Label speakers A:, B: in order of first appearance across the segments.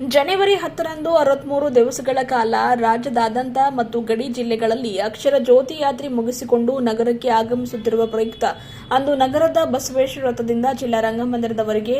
A: ಜನವರಿ ಹತ್ತರಂದು ಅರವತ್ಮೂರು ದಿವಸಗಳ ಕಾಲ ರಾಜ್ಯದಾದ್ಯಂತ ಮತ್ತು ಗಡಿ ಜಿಲ್ಲೆಗಳಲ್ಲಿ ಅಕ್ಷರ ಜ್ಯೋತಿ ಯಾತ್ರೆ ಮುಗಿಸಿಕೊಂಡು ನಗರಕ್ಕೆ ಆಗಮಿಸುತ್ತಿರುವ ಪ್ರಯುಕ್ತ, ಅಂದು ನಗರದ ಬಸವೇಶ್ವರ ವೃತ್ತದಿಂದ ಜಿಲ್ಲಾ ರಂಗಮಂದಿರದವರೆಗೆ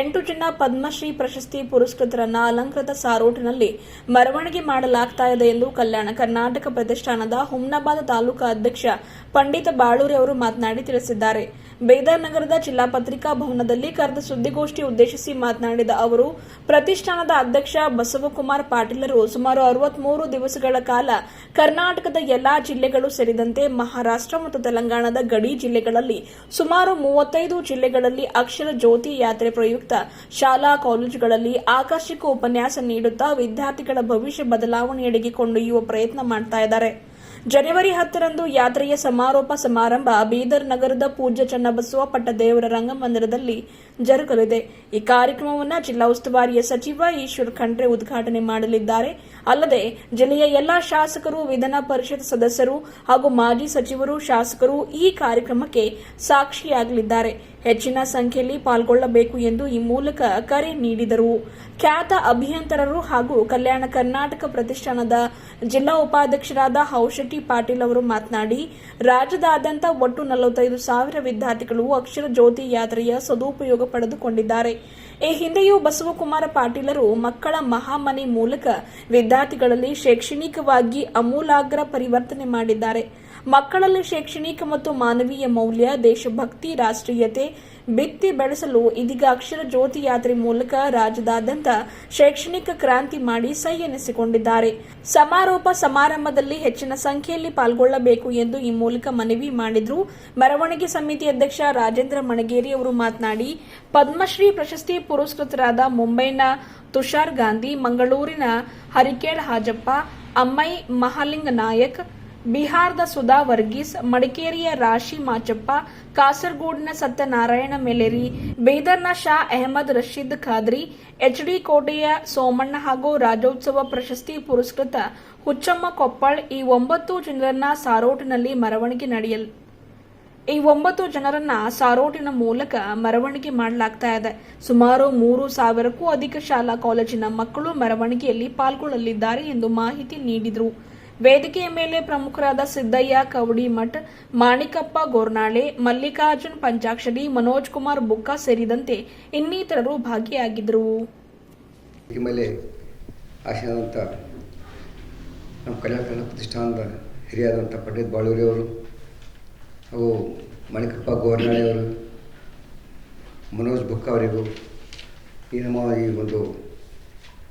A: ಎಂಟು ಜನ ಪದ್ಮಶ್ರೀ ಪ್ರಶಸ್ತಿ ಪುರಸ್ಕೃತರನ್ನ ಅಲಂಕೃತ ಸಾರೋಟಿನಲ್ಲಿ ಮೆರವಣಿಗೆ ಮಾಡಲಾಗ್ತಾ ಇದೆ ಎಂದು ಕಲ್ಯಾಣ ಕರ್ನಾಟಕ ಪ್ರತಿಷ್ಠಾನದ ಹುಮ್ನಾಬಾದ್ ತಾಲೂಕಾ ಅಧ್ಯಕ್ಷ ಪಂಡಿತ ಬಾಳೂರಿ ಅವರು ಮಾತನಾಡಿ ತಿಳಿಸಿದ್ದಾರೆ. ಬೇದರ್ ನಗರದ ಜಿಲ್ಲಾ ಪತ್ರಿಕಾ ಭವನದಲ್ಲಿ ಕರೆದ ಸುದ್ದಿಗೋಷ್ಠಿ ಉದ್ದೇಶಿಸಿ ಮಾತನಾಡಿದ ಅವರು, ಪ್ರತಿಷ್ಠಾನದ ಅಧ್ಯಕ್ಷ ಬಸವಕುಮಾರ್ ಪಾಟೀಲರು ಸುಮಾರು ಅರವತ್ಮೂರು ದಿವಸಗಳ ಕಾಲ ಕರ್ನಾಟಕದ ಎಲ್ಲಾ ಜಿಲ್ಲೆಗಳು ಸೇರಿದಂತೆ ಮಹಾರಾಷ್ಟ್ರ ಮತ್ತು ತೆಲಂಗಾಣದ ಗಡಿ ಜಿಲ್ಲೆಗಳಲ್ಲಿ ಸುಮಾರು ಮೂವತ್ತೈದು ಜಿಲ್ಲೆಗಳಲ್ಲಿ ಅಕ್ಷರ ಜ್ಯೋತಿ ಯಾತ್ರೆ ಪ್ರಯುಕ್ತ ಶಾಲಾ ಕಾಲೇಜುಗಳಲ್ಲಿ ಆಕರ್ಷಕ ಉಪನ್ಯಾಸ ನೀಡುತ್ತಾ ವಿದ್ಯಾರ್ಥಿಗಳ ಭವಿಷ್ಯ ಬದಲಾವಣೆಯೆಡೆಗೆ ಕೊಂಡೊಯ್ಯುವ ಪ್ರಯತ್ನ ಮಾಡ್ತಾ ಇದ್ದಾರೆ. ಜನವರಿ ಹತ್ತರಂದು ಯಾತ್ರೆಯ ಸಮಾರೋಪ ಸಮಾರಂಭ ಬೀದರ್ ನಗರದ ಪೂಜ್ಯ ಚನ್ನಬಸವ ಪಟ್ಟದೇವರ ರಂಗಮಂದಿರದಲ್ಲಿ ಜರುಗಲಿದೆ. ಈ ಕಾರ್ಯಕ್ರಮವನ್ನು ಜಿಲ್ಲಾ ಉಸ್ತುವಾರಿಯ ಸಚಿವ ಈಶ್ವರ್ ಖಂಡ್ರೆ ಉದ್ಘಾಟನೆ ಮಾಡಲಿದ್ದಾರೆ. ಅಲ್ಲದೆ ಜಿಲ್ಲೆಯ ಎಲ್ಲಾ ಶಾಸಕರು, ವಿಧಾನ ಪರಿಷತ್ ಸದಸ್ಯರು ಹಾಗೂ ಮಾಜಿ ಸಚಿವರು, ಶಾಸಕರು ಈ ಕಾರ್ಯಕ್ರಮಕ್ಕೆ ಸಾಕ್ಷಿಯಾಗಲಿದ್ದಾರೆ. ಹೆಚ್ಚಿನ ಸಂಖ್ಯೆಯಲ್ಲಿ ಪಾಲ್ಗೊಳ್ಳಬೇಕು ಎಂದು ಈ ಮೂಲಕ ಕರೆ ನೀಡಿದರು. ಖ್ಯಾತ ಅಭಿಯಂತರರು ಹಾಗೂ ಕಲ್ಯಾಣ ಕರ್ನಾಟಕ ಪ್ರತಿಷ್ಠಾನದ ಜಿಲ್ಲಾ ಉಪಾಧ್ಯಕ್ಷರಾದ ಹೌಶೆಟ್ಟಿ ಪಾಟೀಲ್ ಅವರು ಮಾತನಾಡಿ, ರಾಜ್ಯದಾದ್ಯಂತ ಒಟ್ಟು ನಲವತ್ತೈದು ಸಾವಿರ ವಿದ್ಯಾರ್ಥಿಗಳು ಅಕ್ಷರ ಜ್ಯೋತಿ ಯಾತ್ರೆಯ ಸದುಪಯೋಗ ಪಡೆದುಕೊಂಡಿದ್ದಾರೆ. ಈ ಹಿಂದೆಯೂ ಬಸವಕುಮಾರ ಪಾಟೀಲರು ಮಕ್ಕಳ ಮಹಾಮನೆ ಮೂಲಕ ವಿದ್ಯಾರ್ಥಿಗಳಲ್ಲಿ ಶೈಕ್ಷಣಿಕವಾಗಿ ಅಮೂಲಾಗ್ರ ಪರಿವರ್ತನೆ ಮಾಡಿದ್ದಾರೆ. ಮಕ್ಕಳಲ್ಲಿ ಶೈಕ್ಷಣಿಕ ಮತ್ತು ಮಾನವೀಯ ಮೌಲ್ಯ, ದೇಶಭಕ್ತಿ, ರಾಷ್ಟ್ರೀಯತೆ ಬಿತ್ತಿ ಬೆಳೆಸಲು ಇದೀಗ ಅಕ್ಷರ ಜ್ಯೋತಿ ಯಾತ್ರೆ ಮೂಲಕ ರಾಜ್ಯದಾದ್ಯಂತ ಶೈಕ್ಷಣಿಕ ಕ್ರಾಂತಿ ಮಾಡಿ ಸೈ ಎನಿಸಿಕೊಂಡಿದ್ದಾರೆ ಸಮಾರೋಪ ಸಮಾರಂಭದಲ್ಲಿ ಹೆಚ್ಚಿನ ಸಂಖ್ಯೆಯಲ್ಲಿ ಪಾಲ್ಗೊಳ್ಳಬೇಕು ಎಂದು ಈ ಮೂಲಕ ಮನವಿ ಮಾಡಿದ್ರು ಮೆರವಣಿಗೆ ಸಮಿತಿ ಅಧ್ಯಕ್ಷ ರಾಜೇಂದ್ರ ಮಣಗೇರಿ ಅವರು ಮಾತನಾಡಿ, ಪದ್ಮಶ್ರೀ ಪ್ರಶಸ್ತಿ ಪುರಸ್ಕೃತರಾದ ಮುಂಬೈನ ತುಷಾರ್ ಗಾಂಧಿ, ಮಂಗಳೂರಿನ ಹರಿಕೇಳ್ ಹಾಜಪ್ಪ, ಅಮ್ಮೈ ಮಹಾಲಿಂಗ ನಾಯಕ್ ಬಿಹಾರದ ಸುಧಾ ವರ್ಗೀಸ್, ಮಡಿಕೇರಿಯ ರಾಶಿ ಮಾಚಪ್ಪ, ಕಾಸರಗೋಡಿನ ಸತ್ಯನಾರಾಯಣ ಮೆಲೇರಿ, ಬೀದರ್ನ ಶಾ ಅಹಮದ್ ರಶೀದ್ ಖಾದ್ರಿ ಎಚ್ಡಿ ಕೋಟೆಯ ಸೋಮಣ್ಣ ಹಾಗೂ ರಾಜ್ಯೋತ್ಸವ ಪ್ರಶಸ್ತಿ ಪುರಸ್ಕೃತ ಹುಚ್ಚಮ್ಮ ಕೊಪ್ಪಳ್ ಈ ಒಂಬತ್ತು ಜನರನ್ನ ಸಾರೋಟಿನಲ್ಲಿ ಮೆರವಣಿಗೆ ನಡೆಯಲ್, ಈ ಒಂಬತ್ತು ಜನರನ್ನ ಸಾರೋಟಿನ ಮೂಲಕ ಮೆರವಣಿಗೆ ಮಾಡಲಾಗ್ತಾ ಇದೆ. ಸುಮಾರು ಮೂರು ಸಾವಿರಕ್ಕೂ ಅಧಿಕ ಶಾಲಾ ಕಾಲೇಜಿನ ಮಕ್ಕಳು ಮೆರವಣಿಗೆಯಲ್ಲಿ ಪಾಲ್ಗೊಳ್ಳಲಿದ್ದಾರೆ ಎಂದು ಮಾಹಿತಿ ನೀಡಿದರು. ವೇದಿಕೆಯ ಮೇಲೆ ಪ್ರಮುಖರಾದ ಸಿದ್ದಯ್ಯ ಕವಡಿಮಠ್ ಮಾಣಿಕಪ್ಪ ಗೋರ್ನಾಳೆ, ಮಲ್ಲಿಕಾರ್ಜುನ್ ಪಂಚಾಕ್ಷರಿ, ಮನೋಜ್ ಕುಮಾರ್ ಬುಕ್ಕ ಸೇರಿದಂತೆ ಇನ್ನಿತರರು ಭಾಗಿಯಾಗಿದ್ದರು.
B: ಮೇಲೆ ಆಶೀನಂತ ನಮ್ಮ ಕಲ್ಯಾಣ ಪ್ರತಿಷ್ಠಾನದ ಹಿರಿಯಾದಂಥ ಪಂಡಿತ್ ಬಾಳೂರಿ ಅವರು, ಹಾಗೂ ಮಣಿಕಪ್ಪ ಗೋರ್ನಾಳೆ ಅವರು, ಮನೋಜ್ ಬುಕ್ಕ ಅವರಿಗೂ ಈ ನಮ್ಮ ಈ ಒಂದು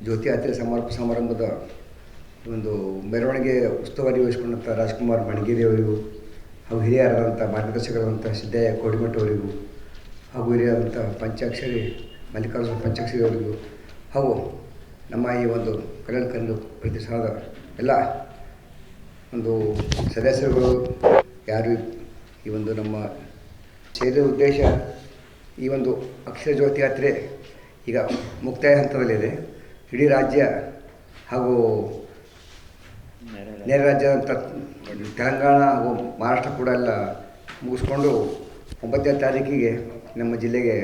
B: ಜ್ಯೋತಿ ಯಾತ್ರೆ ಸಮಾರೋಪ ಸಮಾರಂಭದ ಒಂದು ಮೆರವಣಿಗೆ ಉಸ್ತುವಾರಿ ವಹಿಸಿಕೊಂಡಂಥ ರಾಜ್ಕುಮಾರ್ ಮಣಗಿರಿ ಅವರಿಗೂ, ಹಾಗೂ ಹಿರಿಯರಾದಂಥ ಮಾರ್ಗದರ್ಶಕರಾದಂಥ ಸಿದ್ದಯ್ಯ ಕೋಡಿಮಠ ಅವರಿಗೂ, ಹಾಗೂ ಹಿರಿಯರಾದಂಥ ಪಂಚಾಕ್ಷರಿ, ಮಲ್ಲಿಕಾರ್ಜುನ ಪಂಚಾಕ್ಷರಿ ಅವರಿಗೂ, ಹಾಗೂ ನಮ್ಮ ಈ ಒಂದು ಕಲ್ಯಾಣ ಕನ್ನಡ ಪ್ರತಿಷ್ಠಾನದ ಎಲ್ಲ ಒಂದು ಸದಸ್ಯರುಗಳು, ಯಾರು ಈ ಒಂದು ನಮ್ಮ ಸೇರಿದ ಉದ್ದೇಶ ಈ ಒಂದು ಅಕ್ಷರ ಜ್ಯೋತಿ ಯಾತ್ರೆ ಈಗ ಮುಕ್ತಾಯ ಹಂತದಲ್ಲಿದೆ. ಇಡೀ ರಾಜ್ಯ ಹಾಗೂ ನೆರೆ ರಾಜ್ಯ ತೆಲಂಗಾಣ ಹಾಗೂ ಮಹಾರಾಷ್ಟ್ರ ಕೂಡ ಎಲ್ಲ ಮುಗಿಸ್ಕೊಂಡು ಒಂಬತ್ತನೇ ತಾರೀಕಿಗೆ ನಮ್ಮ ಜಿಲ್ಲೆಗೆ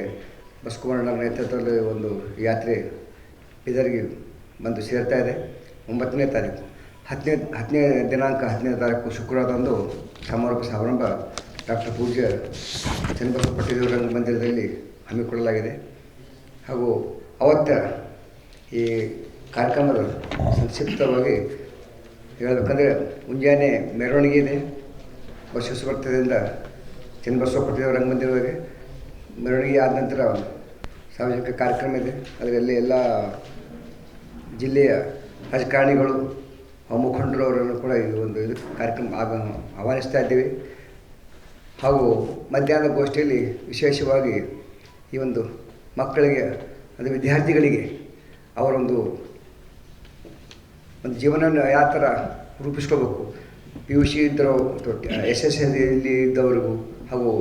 B: ಬಸವಕುಮಾರನ ನೇತೃತ್ವದಲ್ಲಿ ಒಂದು ಯಾತ್ರೆ ಬೀದರ್ಗೆ ಬಂದು ಸೇರ್ತಾ ಇದೆ. ಒಂಬತ್ತನೇ ತಾರೀಕು. ಹತ್ತನೇ ಹತ್ತನೇ ದಿನಾಂಕ, ಹತ್ತನೇ ತಾರೀಕು ಶುಕ್ರವಾರದಂದು ಸಮಾರೋಪ ಸಮಾರಂಭ ಡಾಕ್ಟರ್ ಪೂಜ್ಯ ಚನ್ನಬಸವ ಪಟ್ಟದೇವರ ರಂಗಮಂದಿರದಲ್ಲಿ ಹಮ್ಮಿಕೊಳ್ಳಲಾಗಿದೆ. ಹಾಗೂ ಅವತ್ತ ಈ ಕಾರ್ಯಕ್ರಮದ ಸಂಕ್ಷಿಪ್ತವಾಗಿ ಹೇಳಬೇಕಂದ್ರೆ ಮುಂಜಾನೆ ಮೆರವಣಿಗೆ ಇದೆ. ಬಸವೇಶ್ವರ ಭಕ್ತದಿಂದ ಚನ್ನಬಸವ ರಂಗಮಂದಿರವರೆಗೆ ಮೆರವಣಿಗೆ ಆದ ನಂತರ ಸಾರ್ವಜನಿಕ ಕಾರ್ಯಕ್ರಮ ಇದೆ. ಅದರಲ್ಲಿ ಎಲ್ಲ ಜಿಲ್ಲೆಯ ರಾಜಕಾರಣಿಗಳು ಮುಖಂಡರು ಅವರನ್ನು ಕೂಡ ಈ ಒಂದು ಇದು ಕಾರ್ಯಕ್ರಮ ಆಗ ಆಹ್ವಾನಿಸ್ತಾ ಇದ್ದೀವಿ. ಹಾಗೂ ಮಧ್ಯಾಹ್ನ ಗೋಷ್ಠಿಯಲ್ಲಿ ವಿಶೇಷವಾಗಿ ಈ ಒಂದು ಮಕ್ಕಳಿಗೆ, ಅದು ವಿದ್ಯಾರ್ಥಿಗಳಿಗೆ ಅವರೊಂದು ಒಂದು ಜೀವನವನ್ನು ಯಾವ ಥರ ರೂಪಿಸ್ಕೋಬೇಕು? ಪಿ ಯು ಸಿ ಇದ್ದವರು ಎಸ್ ಎಸ್ ಎಲ್ಲಿ ಇದ್ದವರಿಗೂ ಹಾಗೂ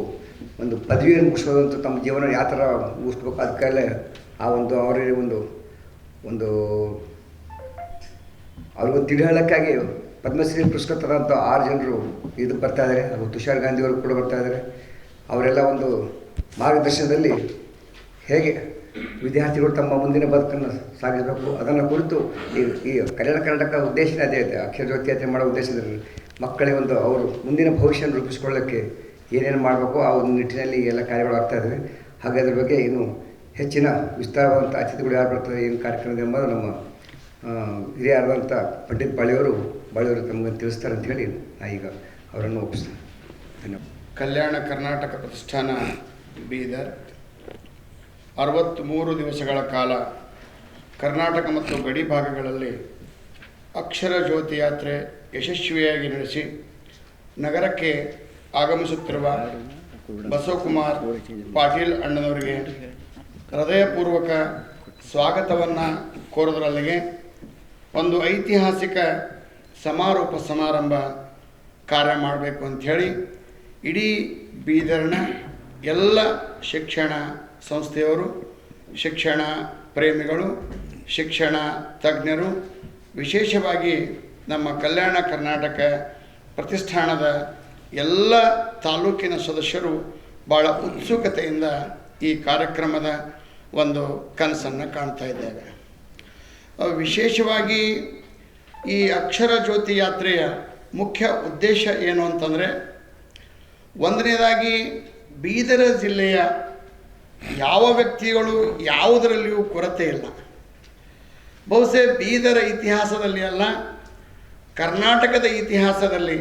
B: ಒಂದು ಪದವಿಯನ್ನು ಮುಗಿಸೋದಂತೂ ತಮ್ಮ ಜೀವನ ಯಾವ ಥರ ಮುಗಿಸ್ಬೇಕು? ಅದಕ್ಕೆಲ್ಲ ಆ ಒಂದು ಅವರಿಗೆ ಒಂದು ಒಂದು ಅವ್ರಿಗೂ ತಿಳಿಹೇಳಕ್ಕಾಗಿ ಪದ್ಮಶ್ರೀ ಪುರಸ್ಕೃತರಾದಂಥ ಆರು ಜನರು ಇದು ಬರ್ತಾ ಇದ್ದಾರೆ ಹಾಗೂ ತುಷಾರ್ ಗಾಂಧಿಯವರು ಕೂಡ ಬರ್ತಾ ಇದ್ದಾರೆ. ಅವರೆಲ್ಲ ಒಂದು ಮಾರ್ಗದರ್ಶನದಲ್ಲಿ ಹೇಗೆ ವಿದ್ಯಾರ್ಥಿಗಳು ತಮ್ಮ ಮುಂದಿನ ಬದುಕನ್ನು ಸಾಗಿಸಬೇಕು. ಅದನ್ನು ಕುರಿತು ಈ ಈ ಕಲ್ಯಾಣ ಕರ್ನಾಟಕ ಉದ್ದೇಶನೇ ಅದೇ ಇದೆ. ಅಕ್ಷರ ಜ್ಯೋತಿ ಮಾಡೋ ಉದ್ದೇಶದಲ್ಲಿ ಮಕ್ಕಳಿಗೆ ಒಂದು ಅವರು ಮುಂದಿನ ಭವಿಷ್ಯವನ್ನು ರೂಪಿಸ್ಕೊಳ್ಳೋಕ್ಕೆ ಏನೇನು ಮಾಡಬೇಕು, ಆ ಒಂದು ನಿಟ್ಟಿನಲ್ಲಿ ಎಲ್ಲ ಕಾರ್ಯಗಳು ಆಗ್ತಾ ಇದ್ದಾವೆ. ಹಾಗೆ ಅದ್ರ ಬಗ್ಗೆ ಇನ್ನು ಹೆಚ್ಚಿನ ವಿಸ್ತಾರವಾದಂಥ ಅತಿಥಿಗಳು ಯಾರು ಬರ್ತಾರೆ, ಏನು ಕಾರ್ಯಕ್ರಮ ಇದೆ ಎಂಬುದು ನಮ್ಮ ಹಿರಿಯರಾದಂಥ ಪಂಡಿತ್ ಬಾಳಿಯವರು ಬಾಳಿಯವರು ತಮಗೆ ತಿಳಿಸ್ತಾರೆ ಅಂತ ಹೇಳಿ ನಾ ಈಗ ಅವರನ್ನು ಒಪ್ಪಿಸ್ತೇನೆ. ಧನ್ಯವಾದ.
C: ಕಲ್ಯಾಣ ಕರ್ನಾಟಕ ಪ್ರತಿಷ್ಠಾನ ಬೀದರ್ ಅರವತ್ತ್ಮೂರು ದಿವಸಗಳ ಕಾಲ ಕರ್ನಾಟಕ ಮತ್ತು ಗಡಿ ಭಾಗಗಳಲ್ಲಿ ಅಕ್ಷರ ಜ್ಯೋತಿ ಯಾತ್ರೆ ಯಶಸ್ವಿಯಾಗಿ ನಡೆಸಿ ನಗರಕ್ಕೆ ಆಗಮಿಸುತ್ತಿರುವ ಬಸವಕುಮಾರ್ ಪಾಟೀಲ್ ಅಣ್ಣನವರಿಗೆ ಹೃದಯಪೂರ್ವಕ ಸ್ವಾಗತವನ್ನು ಕೋರೋದರಲ್ಲಿಗೆ ಒಂದು ಐತಿಹಾಸಿಕ ಸಮಾರೋಪ ಸಮಾರಂಭ ಕಾರ್ಯ ಮಾಡಬೇಕು ಅಂಥೇಳಿ ಇಡೀ ಬೀದರ್ನ ಎಲ್ಲ ಶಿಕ್ಷಣ ಸಂಸ್ಥೆಯವರು, ಶಿಕ್ಷಣ ಪ್ರೇಮಿಗಳು, ಶಿಕ್ಷಣ ತಜ್ಞರು, ವಿಶೇಷವಾಗಿ ನಮ್ಮ ಕಲ್ಯಾಣ ಕರ್ನಾಟಕ ಪ್ರತಿಷ್ಠಾನದ ಎಲ್ಲ ತಾಲೂಕಿನ ಸದಸ್ಯರು ಭಾಳ ಉತ್ಸುಕತೆಯಿಂದ ಈ ಕಾರ್ಯಕ್ರಮದ ಒಂದು ಕನಸನ್ನು ಕಾಣ್ತಾ ಇದ್ದೇವೆ ವಿಶೇಷವಾಗಿ ಈ ಅಕ್ಷರ ಜ್ಯೋತಿ ಯಾತ್ರೆಯ ಮುಖ್ಯ ಉದ್ದೇಶ ಏನು ಅಂತಂದರೆ, ಒಂದನೇದಾಗಿ ಬೀದರ ಜಿಲ್ಲೆಯ ಯಾವ ವ್ಯಕ್ತಿಗಳು ಯಾವುದರಲ್ಲಿಯೂ ಕೊರತೆ ಇಲ್ಲ. ಬಹುಶಃ ಬೀದರ ಇತಿಹಾಸದಲ್ಲಿ ಅಲ್ಲ, ಕರ್ನಾಟಕದ ಇತಿಹಾಸದಲ್ಲಿ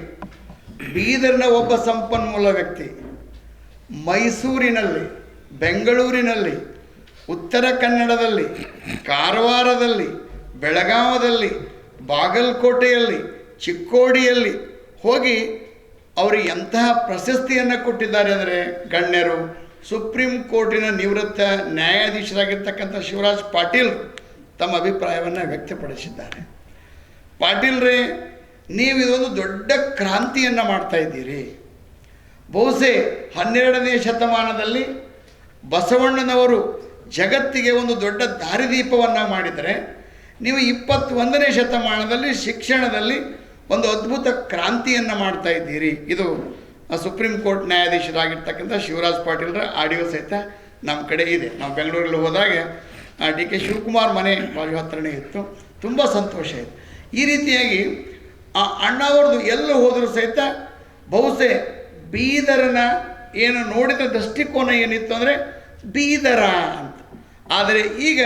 C: ಬೀದರ್ನ ಒಬ್ಬ ಸಂಪನ್ಮೂಲ ವ್ಯಕ್ತಿ ಮೈಸೂರಿನಲ್ಲಿ, ಬೆಂಗಳೂರಿನಲ್ಲಿ, ಉತ್ತರ ಕನ್ನಡದಲ್ಲಿ, ಕಾರವಾರದಲ್ಲಿ, ಬೆಳಗಾವದಲ್ಲಿ, ಬಾಗಲಕೋಟೆಯಲ್ಲಿ, ಚಿಕ್ಕೋಡಿಯಲ್ಲಿ ಹೋಗಿ ಅವರು ಎಂತಹ ಪ್ರಶಸ್ತಿಯನ್ನು ಕೊಟ್ಟಿದ್ದಾರೆ ಅಂದರೆ ಗಣ್ಯರು ಸುಪ್ರೀಂ ಕೋರ್ಟಿನ ನಿವೃತ್ತ ನ್ಯಾಯಾಧೀಶರಾಗಿರ್ತಕ್ಕಂಥ ಶಿವರಾಜ್ ಪಾಟೀಲ್ ತಮ್ಮ ಅಭಿಪ್ರಾಯವನ್ನು ವ್ಯಕ್ತಪಡಿಸಿದ್ದಾರೆ. ಪಾಟೀಲ್ರೇ ನೀವು ಇದೊಂದು ದೊಡ್ಡ ಕ್ರಾಂತಿಯನ್ನು ಮಾಡ್ತಾ ಇದ್ದೀರಿ. ಬಹುಶಃ ಹನ್ನೆರಡನೇ ಶತಮಾನದಲ್ಲಿ ಬಸವಣ್ಣನವರು ಜಗತ್ತಿಗೆ ಒಂದು ದೊಡ್ಡ ದಾರಿದೀಪವನ್ನು ಮಾಡಿದರೆ, ನೀವು ಇಪ್ಪತ್ತೊಂದನೇ ಶತಮಾನದಲ್ಲಿ ಶಿಕ್ಷಣದಲ್ಲಿ ಒಂದು ಅದ್ಭುತ ಕ್ರಾಂತಿಯನ್ನು ಮಾಡ್ತಾ ಇದ್ದೀರಿ. ಇದು ಆ ಸುಪ್ರೀಂ ಕೋರ್ಟ್ ನ್ಯಾಯಾಧೀಶರಾಗಿರ್ತಕ್ಕಂಥ ಶಿವರಾಜ್ ಪಾಟೀಲ್ರ ಆಡಿಯೋ ಸಹಿತ ನಮ್ಮ ಕಡೆ ಇದೆ. ನಾವು ಬೆಂಗಳೂರಲ್ಲಿ ಹೋದಾಗ ಡಿ ಕೆ ಶಿವಕುಮಾರ್ ಮನೆ ಬಾಜು ಹತ್ರನೇ ಇತ್ತು. ತುಂಬ ಸಂತೋಷ ಇದೆ ಈ ರೀತಿಯಾಗಿ, ಆ ಅಣ್ಣವ್ರದ್ದು ಎಲ್ಲ ಹೋದರೂ ಸಹಿತ ಬಹುಶಃ ಬೀದರನ ಏನು ನೋಡಿದ ದೃಷ್ಟಿಕೋನ ಏನಿತ್ತು ಅಂದರೆ ಬೀದರ ಅಂತ. ಆದರೆ ಈಗ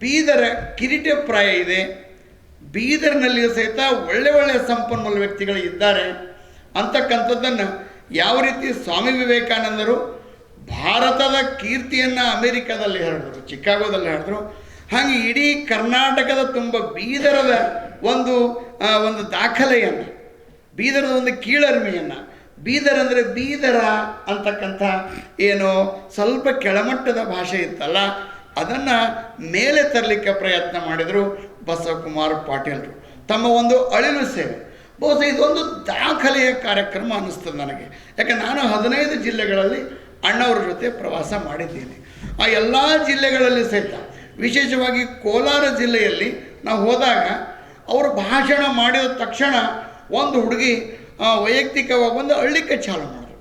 C: ಬೀದರ ಕಿರೀಟಪ್ರಾಯ ಇದೆ. ಬೀದರ್ನಲ್ಲಿಯೂ ಸಹಿತ ಒಳ್ಳೆ ಒಳ್ಳೆಯ ಸಂಪನ್ಮೂಲ ವ್ಯಕ್ತಿಗಳು ಇದ್ದಾರೆ. ಅಂತಕ್ಕಂಥದ್ದನ್ನು ಯಾವ ರೀತಿ ಸ್ವಾಮಿ ವಿವೇಕಾನಂದರು ಭಾರತದ ಕೀರ್ತಿಯನ್ನು ಅಮೇರಿಕಾದಲ್ಲಿ ಹರಡಿದ್ರು ಚಿಕಾಗೋದಲ್ಲಿ ಹೇಳಿದ್ರು ಹಾಗೆ ಇಡೀ ಕರ್ನಾಟಕದ ತುಂಬ ಬೀದರದ ಒಂದು ಒಂದು ದಾಖಲೆಯನ್ನು, ಬೀದರದ ಒಂದು ಕೀಳರ್ಮೆಯನ್ನು, ಬೀದರ್ ಅಂದರೆ ಬೀದರ ಅಂತಕ್ಕಂಥ ಏನು ಸ್ವಲ್ಪ ಕೆಳಮಟ್ಟದ ಭಾಷೆ ಇತ್ತಲ್ಲ, ಅದನ್ನು ಮೇಲೆ ತರಲಿಕ್ಕೆ ಪ್ರಯತ್ನ ಮಾಡಿದರು ಬಸವಕುಮಾರ್ ಪಾಟೀಲ್ರು. ತಮ್ಮ ಒಂದು ಅಳಿಲು ಸೇವೆ. ಬಹುಶಃ ಇದೊಂದು ದಾಖಲೆಯ ಕಾರ್ಯಕ್ರಮ ಅನ್ನಿಸ್ತದೆ ನನಗೆ. ಯಾಕೆ ನಾನು ಹದಿನೈದು ಜಿಲ್ಲೆಗಳಲ್ಲಿ ಅಣ್ಣವ್ರ ಜೊತೆ ಪ್ರವಾಸ ಮಾಡಿದ್ದೀನಿ. ಆ ಎಲ್ಲ ಜಿಲ್ಲೆಗಳಲ್ಲಿ ಸಹಿತ, ವಿಶೇಷವಾಗಿ ಕೋಲಾರ ಜಿಲ್ಲೆಯಲ್ಲಿ ನಾವು ಹೋದಾಗ ಅವರು ಭಾಷಣ ಮಾಡಿದ ತಕ್ಷಣ ಒಂದು ಹುಡುಗಿ ವೈಯಕ್ತಿಕವಾಗಿ ಒಂದು ಅಳ್ಳಿಕ್ಕೆ ಚಾಲು ಮಾಡಿದ್ರು.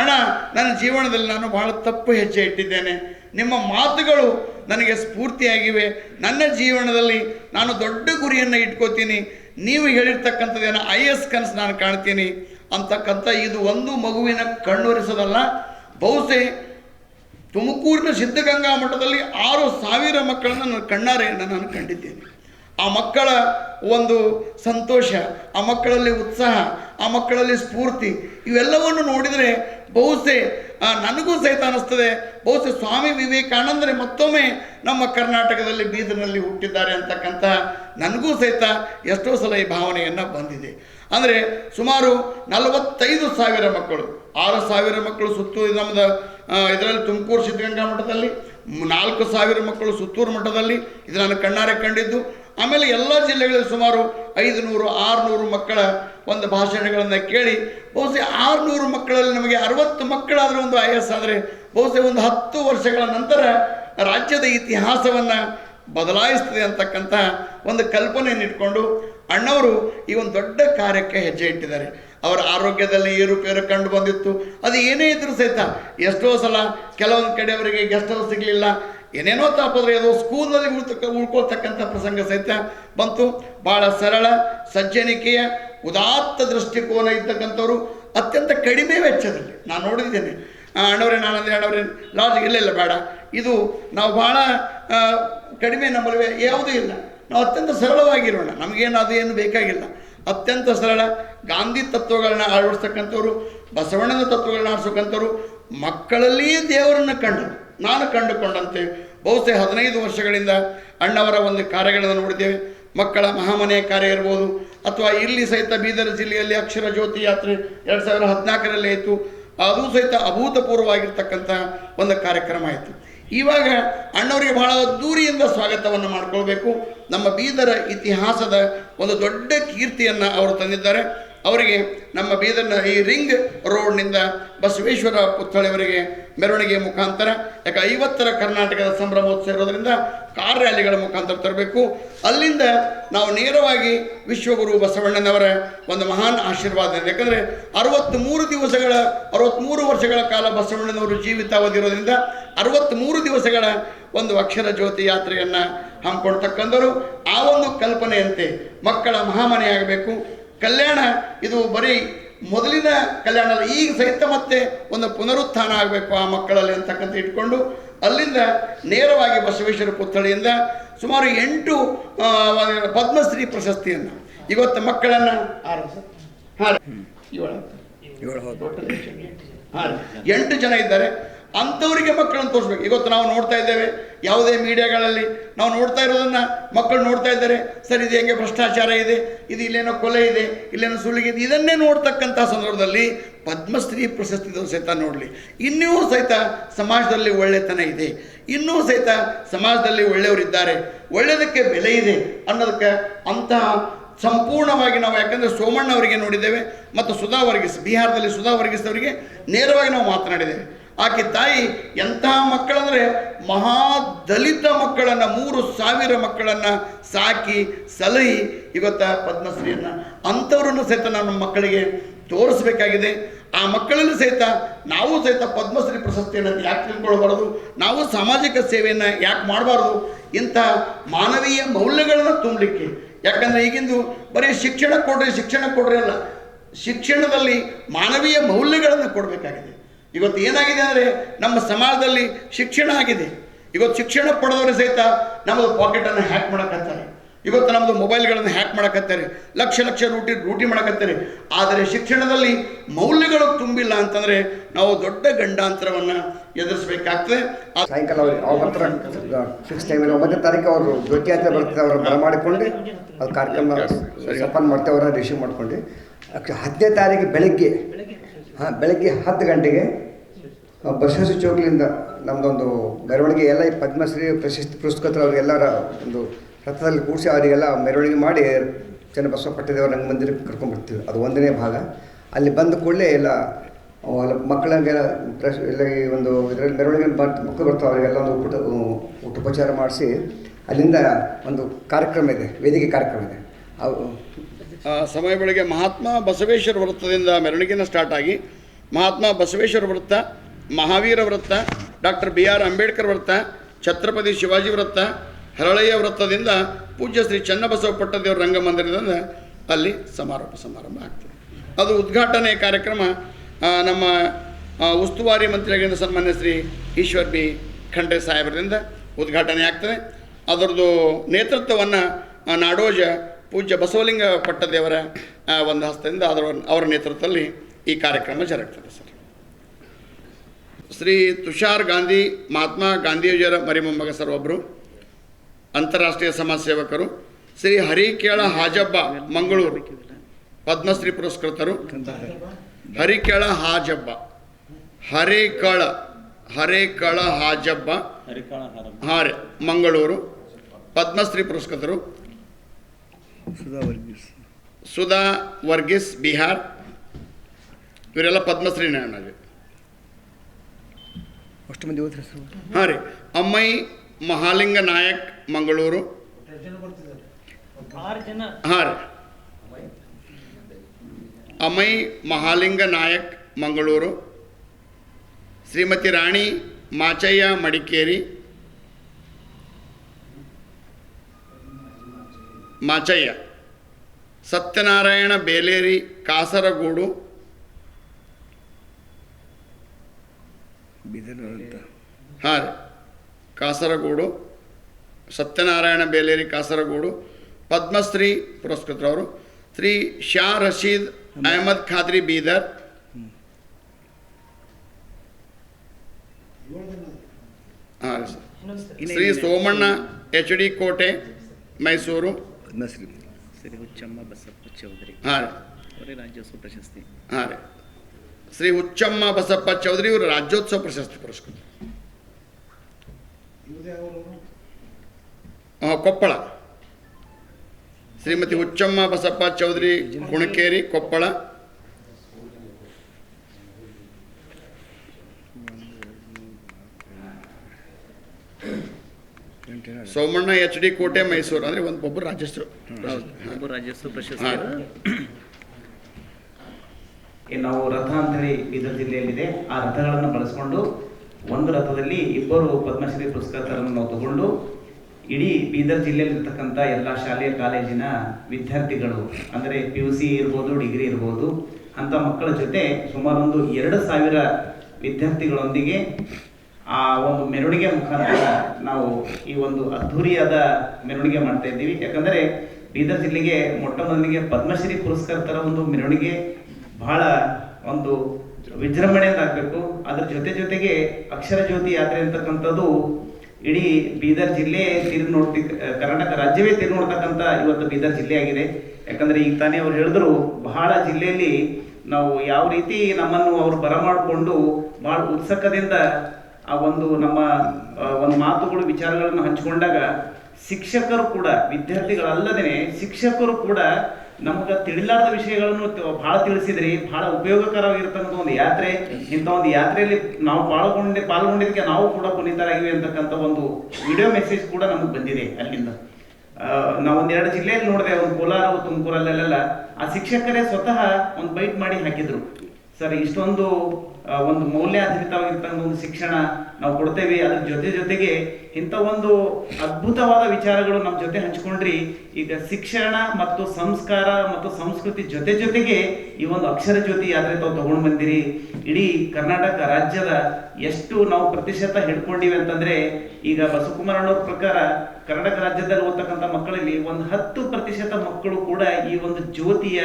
C: ಅಣ್ಣ, ನನ್ನ ಜೀವನದಲ್ಲಿ ನಾನು ಬಹಳ ತಪ್ಪು ಹೆಜ್ಜೆ ಇಟ್ಟಿದ್ದೇನೆ. ನಿಮ್ಮ ಮಾತುಗಳು ನನಗೆ ಸ್ಫೂರ್ತಿಯಾಗಿವೆ. ನನ್ನ ಜೀವನದಲ್ಲಿ ನಾನು ದೊಡ್ಡ ಗುರಿಯನ್ನು ಇಟ್ಕೋತೀನಿ. ನೀವು ಹೇಳಿರ್ತಕ್ಕಂಥದ್ದೇನು ಐ ಎಸ್ ಕನಸು ನಾನು ಕಾಣ್ತೀನಿ ಅಂತಕ್ಕಂಥ ಇದು ಒಂದು ಮಗುವಿನ ಕಣ್ಣೊರೆಸೋದಲ್ಲ. ಬಹುಶಃ ತುಮಕೂರಿನ ಸಿದ್ಧಗಂಗಾ ಮಠದಲ್ಲಿ ಆರು ಸಾವಿರ ಮಕ್ಕಳನ್ನು ನಾನು ಕಣ್ಣಾರೆಯನ್ನು ನಾನು ಕಂಡಿದ್ದೇನೆ. ಆ ಮಕ್ಕಳ ಒಂದು ಸಂತೋಷ, ಆ ಮಕ್ಕಳಲ್ಲಿ ಉತ್ಸಾಹ, ಆ ಮಕ್ಕಳಲ್ಲಿ ಸ್ಫೂರ್ತಿ ಇವೆಲ್ಲವನ್ನು ನೋಡಿದರೆ ಬಹುಶಃ ನನಗೂ ಸಹಿತ ಅನ್ನಿಸ್ತದೆ ಬಹುಶಃ ಸ್ವಾಮಿ ವಿವೇಕಾನಂದರೆ ಮತ್ತೊಮ್ಮೆ ನಮ್ಮ ಕರ್ನಾಟಕದಲ್ಲಿ ಬೀದರ್ನಲ್ಲಿ ಹುಟ್ಟಿದ್ದಾರೆ ಅಂತಕ್ಕಂಥ ನನಗೂ ಸಹಿತ ಎಷ್ಟೋ ಸಲ ಈ ಭಾವನೆಯನ್ನು ಬಂದಿದೆ. ಅಂದರೆ ಸುಮಾರು ನಲವತ್ತೈದು ಸಾವಿರ ಮಕ್ಕಳು, ಆರು ಸಾವಿರ ಮಕ್ಕಳು ಸುತ್ತೂರು ನಮ್ಮದು ಇದರಲ್ಲಿ ತುಮಕೂರು ಸಿದ್ಧಗಂಗಾ ಮಠದಲ್ಲಿ, ನಾಲ್ಕು ಸಾವಿರ ಮಕ್ಕಳು ಸುತ್ತೂರು ಮಠದಲ್ಲಿ ಇದು ನಾನು ಕಣ್ಣಾರೆ ಕಂಡಿದ್ದು. ಆಮೇಲೆ ಎಲ್ಲ ಜಿಲ್ಲೆಗಳಲ್ಲಿ ಸುಮಾರು ಐದು ನೂರು ಆರುನೂರು ಮಕ್ಕಳ ಒಂದು ಭಾಷಣಗಳನ್ನು ಕೇಳಿ, ಬಹುಶಃ ಆರುನೂರು ಮಕ್ಕಳಲ್ಲಿ ನಮಗೆ ಅರವತ್ತು ಮಕ್ಕಳಾದರೂ ಒಂದು ಐ ಎಸ್ ಆದರೆ, ಬಹುಶಃ ಒಂದು ಹತ್ತು ವರ್ಷಗಳ ನಂತರ ರಾಜ್ಯದ ಇತಿಹಾಸವನ್ನು ಬದಲಾಯಿಸ್ತದೆ ಅಂತಕ್ಕಂಥ ಒಂದು ಕಲ್ಪನೆಯನ್ನು ಇಟ್ಕೊಂಡು ಅಣ್ಣವರು ಈ ಒಂದು ದೊಡ್ಡ ಕಾರ್ಯಕ್ಕೆ ಹೆಜ್ಜೆ ಇಟ್ಟಿದ್ದಾರೆ. ಅವರ ಆರೋಗ್ಯದಲ್ಲಿ ಏರುಪೇರು ಕಂಡು ಬಂದಿತ್ತು. ಅದು ಏನೇ ಇದ್ರೂ ಸಹಿತ ಎಷ್ಟೋ ಸಲ ಕೆಲವೊಂದು ಕಡೆ ಅವರಿಗೆ ಗೆಸ್ಟ್ ಹೌಸ್ ಸಿಗಲಿಲ್ಲ. ಏನೇನೋ ತಾಪದ್ರೆ ಅದು ಸ್ಕೂಲ್ನಲ್ಲಿ ಉಳ್ತಕ್ಕ ಉಳ್ಕೊಳ್ತಕ್ಕಂಥ ಪ್ರಸಂಗ ಸಹಿತ ಬಂತು. ಭಾಳ ಸರಳ ಸಜ್ಜನಿಕೆಯ ಉದಾತ್ತ ದೃಷ್ಟಿಕೋನ ಇದ್ದಕ್ಕಂಥವ್ರು ಅತ್ಯಂತ ಕಡಿಮೆ ವೆಚ್ಚದಲ್ಲಿ. ನಾನು ನೋಡಿದ್ದೇನೆ. ಆ, ನಾನು ಅಂದರೆ ಅಣ್ಣವ್ರೆ ಲಾಡ್ಜ್ ಇಲ್ಲ ಇಲ್ಲ ಬೇಡ. ಇದು ನಾವು ಭಾಳ ಕಡಿಮೆ ನಮ್ಮಲ್ಲಿ ಯಾವುದೂ ಇಲ್ಲ. ನಾವು ಅತ್ಯಂತ ಸರಳವಾಗಿರೋಣ. ನಮಗೇನು ಅದು ಏನು ಬೇಕಾಗಿಲ್ಲ. ಅತ್ಯಂತ ಸರಳ ಗಾಂಧಿ ತತ್ವಗಳನ್ನ ಅಳವಡಿಸ್ತಕ್ಕಂಥವ್ರು ಬಸವಣ್ಣನ ತತ್ವಗಳನ್ನ ಆಡಿಸ್ತಕ್ಕಂಥವ್ರು ಮಕ್ಕಳಲ್ಲಿಯೇ ದೇವರನ್ನು ಕಂಡರು. ನಾನು ಕಂಡುಕೊಂಡಂತೆ. ಬಹುಶಃ ಹದಿನೈದು ವರ್ಷಗಳಿಂದ ಅಣ್ಣವರ ಒಂದು ಕಾರ್ಯಗಳನ್ನು ನೋಡಿದ್ದೇವೆ. ಮಕ್ಕಳ ಮಹಾಮನೆ ಕಾರ್ಯ ಇರ್ಬೋದು, ಅಥವಾ ಇಲ್ಲಿ ಸಹಿತ ಬೀದರ್ ಜಿಲ್ಲೆಯಲ್ಲಿ ಅಕ್ಷರ ಜ್ಯೋತಿ ಯಾತ್ರೆ ಎರಡು ಸಾವಿರದ ಹದಿನಾಲ್ಕರಲ್ಲೇ ಇತ್ತು. ಅದು ಸಹಿತ ಅಭೂತಪೂರ್ವವಾಗಿರ್ತಕ್ಕಂಥ ಒಂದು ಕಾರ್ಯಕ್ರಮ ಆಯಿತು. ಇವಾಗ ಅಣ್ಣವರಿಗೆ ಬಹಳ ದೂರಿಯಿಂದ ಸ್ವಾಗತವನ್ನು ಮಾಡಿಕೊಳ್ಬೇಕು. ನಮ್ಮ ಬೀದರ ಇತಿಹಾಸದ ಒಂದು ದೊಡ್ಡ ಕೀರ್ತಿಯನ್ನು ಅವರು ತಂದಿದ್ದಾರೆ. ಅವರಿಗೆ ನಮ್ಮ ಬೀದರ್ನ ಈ ರಿಂಗ್ ರೋಡ್ನಿಂದ ಬಸವೇಶ್ವರ ಪುತ್ಥಳಿಯವರಿಗೆ ಮೆರವಣಿಗೆ ಮುಖಾಂತರ, ಯಾಕೆ ಐವತ್ತರ ಕರ್ನಾಟಕದ ಸಂಭ್ರಮೋತ್ಸವ ಇರೋದರಿಂದ ಕಾರ್ ರ್ಯಾಲಿಗಳ ಮುಖಾಂತರ ತರಬೇಕು. ಅಲ್ಲಿಂದ ನಾವು ನೇರವಾಗಿ ವಿಶ್ವಗುರು ಬಸವಣ್ಣನವರ ಒಂದು ಮಹಾನ್ ಆಶೀರ್ವಾದ ಇದೆ. ಯಾಕಂದರೆ ಅರವತ್ತ್ಮೂರು ದಿವಸಗಳ ಅರವತ್ತ್ಮೂರು ವರ್ಷಗಳ ಕಾಲ ಬಸವಣ್ಣನವರು ಜೀವಿತಾವಧಿರೋದ್ರಿಂದ ಅರವತ್ತ್ಮೂರು ದಿವಸಗಳ ಒಂದು ಅಕ್ಷರ ಜ್ಯೋತಿ ಯಾತ್ರೆಯನ್ನು ಹಮ್ಮಿಕೊಳ್ತಕ್ಕಂಥವರು. ಆ ಒಂದು ಕಲ್ಪನೆಯಂತೆ ಮಕ್ಕಳ ಮಹಾಮನೆಯಾಗಬೇಕು. ಕಲ್ಯಾಣ ಇದು ಬರೀ ಮೊದಲಿನ ಕಲ್ಯಾಣ ಅಲ್ಲ ಈಗ ಸಹಿತ ಮತ್ತೆ ಒಂದು ಪುನರುತ್ಥಾನ ಆಗಬೇಕು ಆ ಮಕ್ಕಳಲ್ಲಿ ಅಂತಕ್ಕಂಥ ಇಟ್ಕೊಂಡು ಅಲ್ಲಿಂದ ನೇರವಾಗಿ ಬಸವೇಶ್ವರ ಪುತ್ಥಳಿಯಿಂದ ಸುಮಾರು ಎಂಟು ಪದ್ಮಶ್ರೀ ಪ್ರಶಸ್ತಿಯನ್ನು. ಇವತ್ತು ಮಕ್ಕಳನ್ನು ಹಾಂ. ಎಂಟು ಜನ ಇದ್ದಾರೆ. ಅಂಥವರಿಗೆ ಮಕ್ಕಳನ್ನು ತೋರಿಸ್ಬೇಕು. ಇವತ್ತು ನಾವು ನೋಡ್ತಾ ಇದ್ದೇವೆ, ಯಾವುದೇ ಮೀಡಿಯಾಗಳಲ್ಲಿ ನಾವು ನೋಡ್ತಾ ಇರೋದನ್ನು ಮಕ್ಕಳು ನೋಡ್ತಾ ಇದ್ದಾರೆ. ಸರ್, ಇದು ಹೆಂಗೆ ಭ್ರಷ್ಟಾಚಾರ ಇದೆ? ಇದು ಇಲ್ಲೇನೋ ಕೊಲೆ ಇದೆ? ಇಲ್ಲೇನೋ ಸುಳ್ಳಿಗಿದೆ ಇದನ್ನೇ ನೋಡ್ತಕ್ಕಂಥ ಸಂದರ್ಭದಲ್ಲಿ ಪದ್ಮಶ್ರೀ ಪ್ರಶಸ್ತಿ ಸಹಿತ ನೋಡಲಿ. ಇನ್ನೂ ಸಹಿತ ಸಮಾಜದಲ್ಲಿ ಒಳ್ಳೆತನ ಇದೆ. ಇನ್ನೂ ಸಹಿತ ಸಮಾಜದಲ್ಲಿ ಒಳ್ಳೆಯವರಿದ್ದಾರೆ. ಒಳ್ಳೆಯದಕ್ಕೆ ಬೆಲೆ ಇದೆ ಅನ್ನೋದಕ್ಕೆ ಅಂತಹ ಸಂಪೂರ್ಣವಾಗಿ ನಾವು ಯಾಕಂದರೆ ಸೋಮಣ್ಣ ಅವರಿಗೆ ನೋಡಿದ್ದೇವೆ, ಮತ್ತು ಸುಧಾ ವರ್ಗೀಸ್, ಬಿಹಾರದಲ್ಲಿ ಸುಧಾ ವರ್ಗೀಸ್ ಅವರಿಗೆ ನೇರವಾಗಿ ನಾವು ಮಾತನಾಡಿದ್ದೇವೆ. ಆಕೆ ತಾಯಿ ಎಂತಹ ಮಕ್ಕಳಂದರೆ ಮಹಾ ದಲಿತ ಮಕ್ಕಳನ್ನು, ಮೂರು ಸಾವಿರ ಮಕ್ಕಳನ್ನು ಸಾಕಿ ಸಲಹಿ ಇವತ್ತ ಪದ್ಮಶ್ರೀಯನ್ನು. ಅಂಥವ್ರನ್ನು ಸಹಿತ ನಮ್ಮ ಮಕ್ಕಳಿಗೆ ತೋರಿಸಬೇಕಾಗಿದೆ. ಆ ಮಕ್ಕಳಲ್ಲಿ ಸಹಿತ, ನಾವು ಸಹಿತ ಪದ್ಮಶ್ರೀ ಪ್ರಶಸ್ತಿಯನ್ನು ಯಾಕೆ ತಿಳ್ಕೊಳ್ಬಾರ್ದು ನಾವು ಸಾಮಾಜಿಕ ಸೇವೆಯನ್ನು ಯಾಕೆ ಮಾಡಬಾರ್ದು? ಇಂಥ ಮಾನವೀಯ ಮೌಲ್ಯಗಳನ್ನು ತುಂಬಲಿಕ್ಕೆ. ಯಾಕಂದರೆ ಈಗಿಂದು ಬರೀ ಶಿಕ್ಷಣ ಕೊಡ್ರಿ ಶಿಕ್ಷಣ ಕೊಡ್ರಿ ಅಲ್ಲ. ಶಿಕ್ಷಣದಲ್ಲಿ ಮಾನವೀಯ ಮೌಲ್ಯಗಳನ್ನು ಕೊಡಬೇಕಾಗಿದೆ. ಇವತ್ತು ಏನಾಗಿದೆ ಅಂದರೆ ನಮ್ಮ ಸಮಾಜದಲ್ಲಿ ಶಿಕ್ಷಣ ಆಗಿದೆ. ಇವತ್ತು ಶಿಕ್ಷಣ ಪಡೆದವರು ಸಹಿತ ನಮ್ಮದು ಪಾಕೆಟನ್ನು ಹ್ಯಾಕ್ ಮಾಡಕತ್ತಾರೆ. ಇವತ್ತು ನಮ್ಮದು ಮೊಬೈಲ್ಗಳನ್ನು ಹ್ಯಾಕ್ ಮಾಡಕತ್ತಾರೆ. ಲಕ್ಷ ಲಕ್ಷ ರೂಟಿ ರೂಟಿ ಮಾಡಕತ್ತಾರೆ. ಆದರೆ ಶಿಕ್ಷಣದಲ್ಲಿ ಮೌಲ್ಯಗಳು ತುಂಬಿಲ್ಲ ಅಂತಂದರೆ ನಾವು ದೊಡ್ಡ ಗಂಡಾಂತರವನ್ನು ಎದುರಿಸಬೇಕಾಗ್ತದೆ.
B: ಸಾಯಂಕಾಲ ಅವ್ರು ಫಿಕ್ಸ್ ಟೈಮಲ್ಲಿ ಒಂಬತ್ತನೇ ತಾರೀಕು ಅವರು ಜ್ಯೋತಿ ಬರ್ತಾರೆ ಅವ್ರು ಬರಮಾಡಿಕೊಂಡು ಅದು ಕಾರ್ಯಕ್ರಮ ಸಂಪನ್ನ ಮಾಡ್ತೇವೆ ಅವ್ರನ್ನ ರಿಸೀವ್ ಮಾಡ್ಕೊಂಡು. ಹತ್ತನೇ ತಾರೀಕು ಬೆಳಗ್ಗೆ ಹಾಂ, ಬೆಳಗ್ಗೆ ಹತ್ತು ಗಂಟೆಗೆ ಬಸವೇಶ್ವರ ಚೌಕ್ಲಿಂದ ನಮ್ಮದೊಂದು ಮೆರವಣಿಗೆ ಎಲ್ಲ ಈ ಪದ್ಮಶ್ರೀ ಪ್ರಶಸ್ತಿ ಪುರಸ್ಕೃತರು ಅವರಿಗೆಲ್ಲರ ಒಂದು ರಥದಲ್ಲಿ ಕೂಡಿಸಿ ಅವರಿಗೆಲ್ಲ ಮೆರವಣಿಗೆ ಮಾಡಿ ಚನ್ನಬಸವ ಪಟ್ಟದೇವರ ರಂಗಮಂದಿರಕ್ಕೆ ಕರ್ಕೊಂಡ್ಬಿಡ್ತೀವಿ ಅದು ಒಂದನೇ ಭಾಗ. ಅಲ್ಲಿ ಬಂದ ಕೂಡಲೇ ಎಲ್ಲ ಮಕ್ಕಳಿಗೆಲ್ಲ ಪ್ರಶ್ ಎಲ್ಲ ಈ ಒಂದು ಇದರಲ್ಲಿ ಮೆರವಣಿಗೆ ಬಂದು ಮಕ್ಕಳು ಬರ್ತಾವೆ. ಅವರಿಗೆಲ್ಲ ಒಂದು ಊಟ ಊಟೋಪಚಾರ ಮಾಡಿಸಿ ಅಲ್ಲಿಂದ ಒಂದು ಕಾರ್ಯಕ್ರಮ ಇದೆ, ವೇದಿಕೆ ಕಾರ್ಯಕ್ರಮ ಇದೆ. ಅವು
C: ಸಮಯ ಬೆಳಗ್ಗೆ ಮಹಾತ್ಮ ಬಸವೇಶ್ವರ ವೃತ್ತದಿಂದ ಮೆರವಣಿಗೆನ ಸ್ಟಾರ್ಟ್ ಆಗಿ ಮಹಾತ್ಮ ಬಸವೇಶ್ವರ ವೃತ್ತ, ಮಹಾವೀರ ವೃತ್ತ, ಡಾಕ್ಟರ್ ಬಿ ಆರ್ ಅಂಬೇಡ್ಕರ್ ವೃತ್ತ, ಛತ್ರಪತಿ ಶಿವಾಜಿ ವೃತ್ತ, ಹರಳಯ್ಯ ವೃತ್ತದಿಂದ ಪೂಜ್ಯ ಶ್ರೀ ಚನ್ನಬಸವ ಪಟ್ಟದೇವರ ರಂಗಮಂದಿರದಿಂದ ಅಲ್ಲಿ ಸಮಾರೋಪ ಸಮಾರಂಭ ಆಗ್ತದೆ. ಅದು ಉದ್ಘಾಟನೆ ಕಾರ್ಯಕ್ರಮ ನಮ್ಮ ಉಸ್ತುವಾರಿ ಮಂತ್ರಿಯಾಗಿದ್ದ ಸನ್ಮಾನ್ಯ ಶ್ರೀ ಈಶ್ವರ್ ಬಿ. ಖಂಡ್ರೆ ಸಾಹೇಬರಿಂದ ಉದ್ಘಾಟನೆ ಆಗ್ತದೆ. ಅದರದ್ದು ನೇತೃತ್ವವನ್ನು ನಾಡೋಜ ಪೂಜ್ಯ ಬಸವಲಿಂಗ ಪಟ್ಟದೇವರ ಒಂದು ಹಸ್ತದಿಂದ ಅದರ ಅವರ ನೇತೃತ್ವದಲ್ಲಿ ಈ ಕಾರ್ಯಕ್ರಮ ಜರುಗ್ತದೆ ಸರ್. ಶ್ರೀ ತುಷಾರ್ ಗಾಂಧಿ ಮಹಾತ್ಮ ಗಾಂಧೀಜಿಯವರ ಮರಿಮೊಮ್ಮಗ ಸರ್ ಒಬ್ಬರು ಅಂತಾರಾಷ್ಟ್ರೀಯ ಸಮಾಜ ಸೇವಕರು ಶ್ರೀ ಹರಿಕೇಳ ಹಾಜಬ್ಬ ಮಂಗಳೂರು ಪದ್ಮಶ್ರೀ ಪುರಸ್ಕೃತರು ಹರಿಕೇಳ ಹಾಜಬ್ಬ ಹರೇಕಳ ಹರೇಕಳ ಹಾಜಬ್ಬ ಹಾರೆ ಮಂಗಳೂರು ಪದ್ಮಶ್ರೀ ಪುರಸ್ಕೃತರು ಸುಧಾ ವರ್ಗೀಸ್. ಬಿಹಾರ್. ಇವರೆಲ್ಲ ಪದ್ಮಶ್ರೀ ನಾರಾಯಣರು
B: ಅಷ್ಟು ಮಂದಿ ಹೋದ್ರೆ ಸರ್?
C: ಹಾಂ ರೀ. ಅಮ್ಮೈ ಮಹಾಲಿಂಗ ನಾಯಕ್ ಮಂಗಳೂರು. ಹಾಂ ರೀ. ಅಮ್ಮೈ ಮಹಾಲಿಂಗ ನಾಯಕ್ ಮಂಗಳೂರು. ಶ್ರೀಮತಿ ರಾಣಿ ಮಾಚಯ್ಯ ಮಡಿಕೇರಿ. ಮಾಚಯ್ಯ. ಸತ್ಯನಾರಾಯಣ ಬೇಲೇರಿ ಕಾಸರಗೋಡು.
B: ಅಂತ
C: ಹಾಂ ರೀ. ಕಾಸರಗೋಡು ಸತ್ಯನಾರಾಯಣ ಬೇಲೇರಿ ಕಾಸರಗೋಡು. ಪದ್ಮಶ್ರೀ ಪುರಸ್ಕೃತರವರು. ಶ್ರೀ ಶಾ ರಶೀದ್ ಅಹಮದ್ ಖಾದ್ರಿ ಬೀದರ್. ಹಾಂ sir. Shri Somanna H D Kote Mysuru.
B: Padmashri
D: Shri Huchamma Basappa Chaudhary.
C: ಹಾಂ ರೀ.
D: ಅವರೇ ರಾಜ್ಯೋತ್ಸವ ಪ್ರಶಸ್ತಿ.
C: ಹಾಂ ರೀ. ಶ್ರೀ ಹುಚ್ಚಮ್ಮ ಬಸಪ್ಪ ಚೌಧರಿ ಇವರು ರಾಜ್ಯೋತ್ಸವ ಪ್ರಶಸ್ತಿ ಪುರಸ್ಕೃತ. ಕೊಪ್ಪಳ. ಶ್ರೀಮತಿ ಹುಚ್ಚಮ್ಮ ಬಸಪ್ಪ ಚೌಧರಿ ಕುಣಕೇರಿ ಕೊಪ್ಪಳ. ಸೋಮಣ್ಣ ಎಚ್ ಡಿ ಕೋಟೆ ಮೈಸೂರು ಅಂದ್ರೆ ಒಂದು ಒಬ್ಬರು ಪ್ರಶಸ್ತಿ.
E: ಏನು ನಾವು ರಥ ಅಂತೇಳಿ ಬೀದರ್ ಜಿಲ್ಲೆಯಲ್ಲಿದೆ. ಆ ರಥಗಳನ್ನು ಬಳಸ್ಕೊಂಡು ಒಂದು ರಥದಲ್ಲಿ ಇಬ್ಬರು ಪದ್ಮಶ್ರೀ ಪುರಸ್ಕೃತರನ್ನು ನಾವು ತಗೊಂಡು ಇಡೀ ಬೀದರ್ ಜಿಲ್ಲೆಯಲ್ಲಿರ್ತಕ್ಕಂಥ ಎಲ್ಲ ಶಾಲೆಯ ಕಾಲೇಜಿನ ವಿದ್ಯಾರ್ಥಿಗಳು ಅಂದರೆ ಪಿ ಯು ಸಿ ಇರ್ಬೋದು ಡಿಗ್ರಿ ಇರ್ಬೋದು ಅಂಥ ಮಕ್ಕಳ ಜೊತೆ ಸುಮಾರೊಂದು ಎರಡು ಸಾವಿರ ವಿದ್ಯಾರ್ಥಿಗಳೊಂದಿಗೆ ಆ ಒಂದು ಮೆರವಣಿಗೆ ಮುಖಾಂತರ ನಾವು ಈ ಒಂದು ಅದ್ಧೂರಿಯಾದ ಮೆರವಣಿಗೆ ಮಾಡ್ತಾ ಇದ್ದೀವಿ. ಯಾಕಂದರೆ ಬೀದರ್ ಜಿಲ್ಲೆಗೆ ಮೊಟ್ಟ ಮೊದಲಿಗೆ ಪದ್ಮಶ್ರೀ ಥರ ಒಂದು ಮೆರವಣಿಗೆ ಬಹಳ ಒಂದು ವಿಜೃಂಭಣೆಯಿಂದ ಆಗಬೇಕು ಅದ್ರ ಜೊತೆ ಜೊತೆಗೆ ಅಕ್ಷರ ಜ್ಯೋತಿ ಯಾತ್ರೆ ಅಂತಕ್ಕಂಥದ್ದು ಇಡೀ ಬೀದರ್ ಜಿಲ್ಲೆ ತಿರುಗಿ ನೋಡ್ತಿ ಕರ್ನಾಟಕ ರಾಜ್ಯವೇ ತಿರುಗಿ ನೋಡ್ತಕ್ಕಂಥ ಇವತ್ತು ಬೀದರ್ ಜಿಲ್ಲೆ ಆಗಿದೆ. ಯಾಕಂದ್ರೆ ಈಗ ತಾನೇ ಅವ್ರು ಹೇಳಿದ್ರು, ಬಹಳ ಜಿಲ್ಲೆಯಲ್ಲಿ ನಾವು ಯಾವ ರೀತಿ ನಮ್ಮನ್ನು ಅವರು ಬರಮಾಡಿಕೊಂಡು ಭಾಳ ಉತ್ಸುಕದಿಂದ ಆ ಒಂದು ನಮ್ಮ ಒಂದು ಮಾತುಗಳು, ವಿಚಾರಗಳನ್ನು ಹಂಚಿಕೊಂಡಾಗ ಶಿಕ್ಷಕರು ಕೂಡ ವಿದ್ಯಾರ್ಥಿಗಳಲ್ಲದೇ ಶಿಕ್ಷಕರು ಕೂಡ ನಮಗೆ ತಿಳಿಲಾರದ ವಿಷಯಗಳನ್ನು ಬಹಳ ತಿಳಿಸಿದ್ರಿ ಬಹಳ ಉಪಯೋಗಕರವಾಗಿರ್ತಕ್ಕಂಥ ಒಂದು ಯಾತ್ರೆ. ಇಂಥ ಒಂದು ಯಾತ್ರೆಯಲ್ಲಿ ನಾವು ಪಾಲ್ಗೊಂಡೆ, ಪಾಲ್ಗೊಂಡಿದ್ದಕ್ಕೆ ನಾವು ಕೂಡ ಪುನೀತರಾಗಿವೆ ಅಂತಕ್ಕಂಥ ಒಂದು ವಿಡಿಯೋ ಮೆಸೇಜ್ ಕೂಡ ನಮಗೆ ಬಂದಿದೆ ಅಲ್ಲಿಂದ. ನಾವು ಒಂದೆರಡು ಜಿಲ್ಲೆಯಲ್ಲಿ ನೋಡಿದೆ, ಒಂದು ಕೋಲಾರ ತುಮಕೂರಲ್ಲೆಲ್ಲ ಆ ಶಿಕ್ಷಕರೇ ಸ್ವತಃ ಒಂದು ಬೈಟ್ ಮಾಡಿ ಹಾಕಿದ್ರು. ಸರ್, ಇಷ್ಟೊಂದು ಒಂದು ಮೌಲ್ಯಾಧಾರಿತವಾಗಿರ್ತಕ್ಕಂಥ ಒಂದು ಶಿಕ್ಷಣ ನಾವು ಕೊಡ್ತೇವೆ. ಅದ್ರ ಜೊತೆ ಜೊತೆಗೆ ಇಂಥ ಒಂದು ಅದ್ಭುತವಾದ ವಿಚಾರಗಳು ನಮ್ಮ ಜೊತೆ ಹಂಚ್ಕೊಂಡ್ರಿ. ಈಗ ಶಿಕ್ಷಣ ಮತ್ತು ಸಂಸ್ಕಾರ ಮತ್ತು ಸಂಸ್ಕೃತಿ ಜೊತೆ ಜೊತೆಗೆ ಈ ಒಂದು ಅಕ್ಷರ ಜ್ಯೋತಿ ಯಾತ್ರೆ ತಾವು ತಗೊಂಡು ಬಂದಿರಿ. ಇಡೀ ಕರ್ನಾಟಕ ರಾಜ್ಯದ ಎಷ್ಟು ನಾವು ಪ್ರತಿಶತ ಹಿಡ್ಕೊಂಡಿವೆ ಅಂತಂದ್ರೆ ಈಗ ಬಸವಕುಮಾರಣ್ಣವ್ರ ಪ್ರಕಾರ ಕರ್ನಾಟಕ ರಾಜ್ಯದಲ್ಲಿ ಓದ್ತಕ್ಕಂಥ ಮಕ್ಕಳಲ್ಲಿ ಒಂದು ಹತ್ತು ಪ್ರತಿಶತ ಮಕ್ಕಳು ಕೂಡ ಈ ಒಂದು ಜ್ಯೋತಿಯ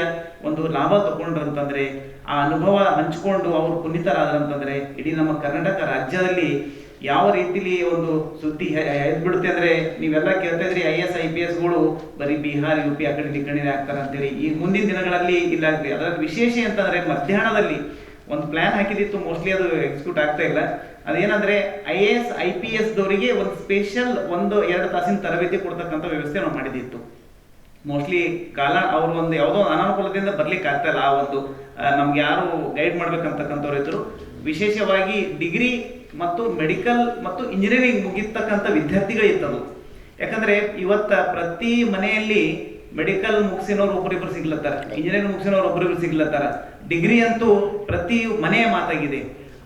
E: ಒಂದು ಲಾಭ ತಗೊಂಡ್ರಂತಂದ್ರೆ ಆ ಅನುಭವ ಹಂಚ್ಕೊಂಡು ಅವರು ಪುನೀತರಾದ್ರಂತಂದ್ರೆ ಇಡೀ ನಮ್ಮ ಕರ್ನಾಟಕ ರಾಜ್ಯದಲ್ಲಿ ಯಾವ ರೀತಿಲಿ ಒಂದು ಸುದ್ದಿ ಎದ್ಬಿಡುತ್ತೆ ಅಂದ್ರೆ ನೀವೆಲ್ಲ ಕೇಳ್ತಾ ಇದ್ರಿ ಐ ಎಸ್, ಐ ಪಿ ಎಸ್ಗಳು ಬರೀ ಬಿಹಾರ್, ಯು ಪಿ, ಆ ಕಡೆ ಆಗ್ತಾರೆ ಅಂತೇಳಿ. ಈ ಮುಂದಿನ ದಿನಗಳಲ್ಲಿ ಇಲ್ಲ ಅದರ ವಿಶೇಷ ಅಂತಂದ್ರೆ ಮಧ್ಯಾಹ್ನದಲ್ಲಿ ಒಂದು ಪ್ಲಾನ್ ಹಾಕಿದಿತ್ತು ಮೋಸ್ಟ್ಲಿ ಅದು ಎಕ್ಸಿಕ್ಯೂಟ್ ಆಗ್ತಾ ಇಲ್ಲ. ಅದೇನಂದ್ರೆ I A S, I P S ದವರಿಗೆ ಒಂದು ಸ್ಪೆಷಲ್ ಒಂದು ಎರಡು ತಾಸಿನ ತರಬೇತಿ ಕೊಡ್ತಕ್ಕಂಥ ವ್ಯವಸ್ಥೆ ನಾವು ಮಾಡಿದಿತ್ತು. ಮೋಸ್ಟ್ಲಿ ಕಾಲ ಅವ್ರ ಒಂದು ಯಾವುದೋ ಒಂದು ಅನಾನುಕೂಲದಿಂದ ಬರ್ಲಿಕ್ಕೆ ಆಗ್ತಾ ಇಲ್ಲ ಆ ಒಂದು ನಮ್ಗೆ ಯಾರು ಗೈಡ್ ಮಾಡ್ಬೇಕಂತಕ್ಕಂಥವ್ರು ಇದ್ರು. ವಿಶೇಷವಾಗಿ ಡಿಗ್ರಿ ಮತ್ತು ಮೆಡಿಕಲ್ ಮತ್ತು ಇಂಜಿನಿಯರಿಂಗ್ ಮುಗಿತಕ್ಕಂಥ ವಿದ್ಯಾರ್ಥಿಗಳು ಇತ್ತದು ಯಾಕಂದ್ರೆ ಇವತ್ತ ಪ್ರತಿ ಮನೆಯಲ್ಲಿ ಮೆಡಿಕಲ್ ಮುಗಿಸಿನವ್ರು ಒಬ್ಬರಿಬ್ರು ಸಿಗ್ಲತ್ತಾರ. ಇಂಜಿನಿಯರಿಂಗ್ ಮುಗಿಸಿನವ್ರು ಒಬ್ಬರಿಬ್ರು ಸಿಗ್ಲತ್ತಾರ. ಡಿಗ್ರಿ ಅಂತೂ ಪ್ರತಿ ಮನೆಯ ಮಾತಾಗಿದೆ.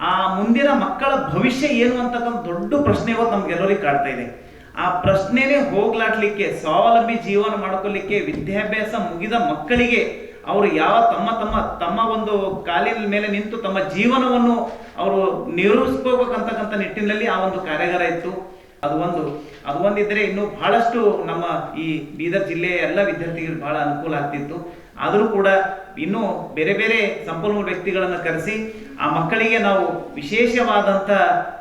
E: ಆ ಮುಂದಿನ ಮಕ್ಕಳ ಭವಿಷ್ಯ ಏನು ಅಂತಕ್ಕಂಥ ದೊಡ್ಡ ಪ್ರಶ್ನೆ ಇವತ್ತು ನಮ್ಗೆಲ್ಲರಿಗೆ ಕಾಡ್ತಾ ಇದೆ. ಆ ಪ್ರಶ್ನೆನೇ ಹೋಗ್ಲಾಡ್ಲಿಕ್ಕೆ, ಸ್ವಾವಲಂಬಿ ಜೀವನ ಮಾಡ್ಕೊಳ್ಳಿಕ್ಕೆ ವಿದ್ಯಾಭ್ಯಾಸ ಮುಗಿದ ಮಕ್ಕಳಿಗೆ ಅವರು ಯಾವ ತಮ್ಮ ತಮ್ಮ ತಮ್ಮ ಒಂದು ಕಾಲಿನ ಮೇಲೆ ನಿಂತು ತಮ್ಮ ಜೀವನವನ್ನು ಅವರು ನಿರ್ವಹಿಸ್ಕೋಬೇಕಂತಕ್ಕಂಥ ನಿಟ್ಟಿನಲ್ಲಿ ಆ ಒಂದು ಕಾರ್ಯಾಗಾರ ಇತ್ತು. ಅದು ಒಂದು, ಅದು ಒಂದಿದ್ರೆ ಇನ್ನು ಬಹಳಷ್ಟು ನಮ್ಮ ಈ ಬೀದರ್ ಜಿಲ್ಲೆಯ ಎಲ್ಲ ವಿದ್ಯಾರ್ಥಿಗಳಿಗೆ ಬಹಳ ಅನುಕೂಲ ಆಗ್ತಿತ್ತು. ಆದರೂ ಕೂಡ ಇನ್ನೂ ಬೇರೆ ಬೇರೆ ಸಂಪನ್ಮೂಲ ವ್ಯಕ್ತಿಗಳನ್ನು ಕರೆಸಿ ಆ ಮಕ್ಕಳಿಗೆ ನಾವು ವಿಶೇಷವಾದಂಥ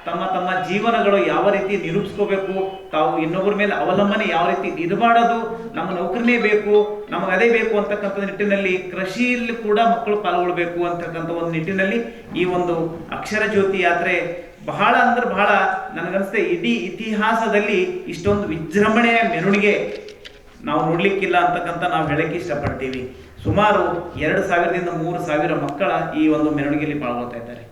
E: ತಮ್ಮ ತಮ್ಮ ಜೀವನಗಳು ಯಾವ ರೀತಿ ನಿರೂಪಿಸ್ಕೋಬೇಕು, ತಾವು ಇನ್ನೊಬ್ಬರ ಮೇಲೆ ಅವಲಂಬನೆ ಯಾವ ರೀತಿ ಇರಬಾರದು ನಮ್ಮ ನೌಕರಿನೇ ಬೇಕು, ನಮಗೆ ಅದೇ ಬೇಕು ಅಂತಕ್ಕಂಥ ನಿಟ್ಟಿನಲ್ಲಿ ಕೃಷಿಯಲ್ಲಿ ಕೂಡ ಮಕ್ಕಳು ಪಾಲ್ಗೊಳ್ಬೇಕು ಅಂತಕ್ಕಂಥ ಒಂದು ನಿಟ್ಟಿನಲ್ಲಿ ಈ ಒಂದು ಅಕ್ಷರ ಜ್ಯೋತಿ ಯಾತ್ರೆ ಬಹಳ ಅಂದ್ರೆ ಬಹಳ ನನಗನ್ಸುತ್ತೆ ಇಡೀ ಇತಿಹಾಸದಲ್ಲಿ ಇಷ್ಟೊಂದು ವಿಜೃಂಭಣೆಯ ಮೆರವಣಿಗೆ ನಾವು ನೋಡ್ಲಿಕ್ಕಿಲ್ಲ ಅಂತಕ್ಕಂಥ ನಾವು ಹೇಳಕ್ಕೆ ಇಷ್ಟಪಡ್ತೀವಿ. ಸುಮಾರು ಎರಡು ಸಾವಿರದಿಂದ ಮೂರು ಸಾವಿರ ಮಕ್ಕಳ ಈ ಒಂದು ಮೆರವಣಿಗೆಯಲ್ಲಿ ಪಾಲ್ಗೊಳ್ತಾ ಇದ್ದಾರೆ.